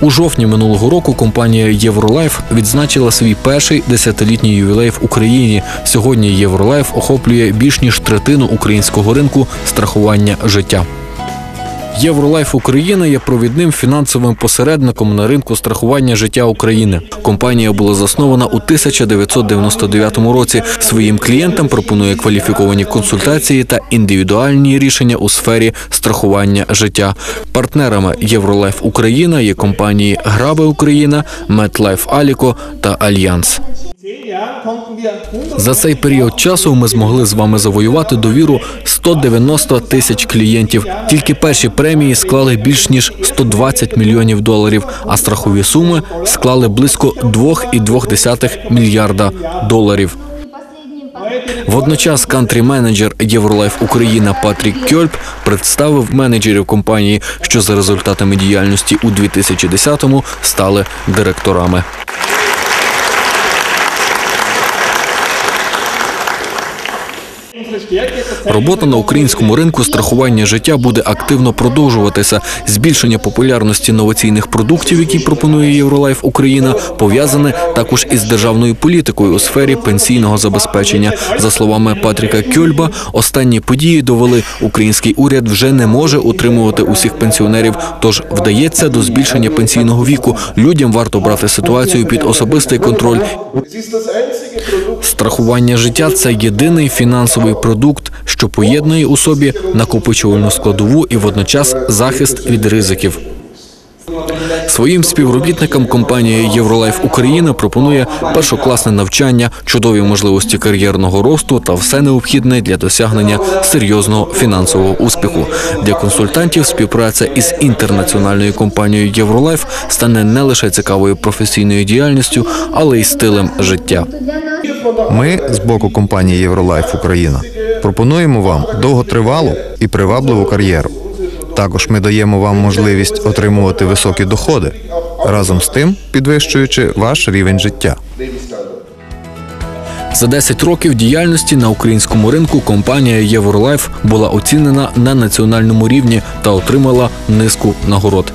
У жовтні минулого року компанія Євролайф відзначила свій перший десятилітній ювілей в Україні. Сьогодні Євролайф охоплює більш ніж третину українського ринку страхування життя. Євролайф Україна є провідним фінансовим посередником на ринку страхування життя України. Компанія була заснована у 1999 році. Своїм клієнтам пропонує кваліфіковані консультації та індивідуальні рішення у сфері страхування життя. Партнерами Євролайф Україна є компанії Грабе Україна, Метлайф Аліко та Альянс. За цей період часу ми змогли з вами завоювати довіру 190 тисяч клієнтів. Тільки перші премії склали більш ніж 120 мільйонів доларів, а страхові суми склали близько 2,2 мільярда доларів. Водночас кантрі-менеджер Євролайф Україна Патрік Кьольп представив менеджерів компанії, що за результатами діяльності у 2010-му стали директорами. Робота на українському ринку страхування життя буде активно продовжуватися. Збільшення популярності інноваційних продуктів, які пропонує Євролайф Україна, пов'язане також із державною політикою у сфері пенсійного забезпечення. За словами Патріка Кьольба, останні події довели, український уряд вже не може утримувати усіх пенсіонерів, тож вдається до збільшення пенсійного віку. Людям варто брати ситуацію під особистий контроль Страхування життя це єдиний фінансовий продукт, що поєднує у собі накопичувальну складову і водночас захист від ризиків. Своїм співробітникам компанія Євролайф Україна пропонує першокласне навчання, чудові можливості кар'єрного росту та все необхідне для досягнення серйозного фінансового успіху. Для консультантів співпраця із інтернаціональною компанією Євролайф стане не лише цікавою професійною діяльністю, але й стилем життя. Ми з боку компанії Євролайф Україна пропонуємо вам довготривалу і привабливу кар'єру. Також ми даємо вам можливість отримувати високі доходи, разом з тим підвищуючи ваш рівень життя. За 10 років діяльності на українському ринку компанія Євролайф була оцінена на національному рівні та отримала низку нагород.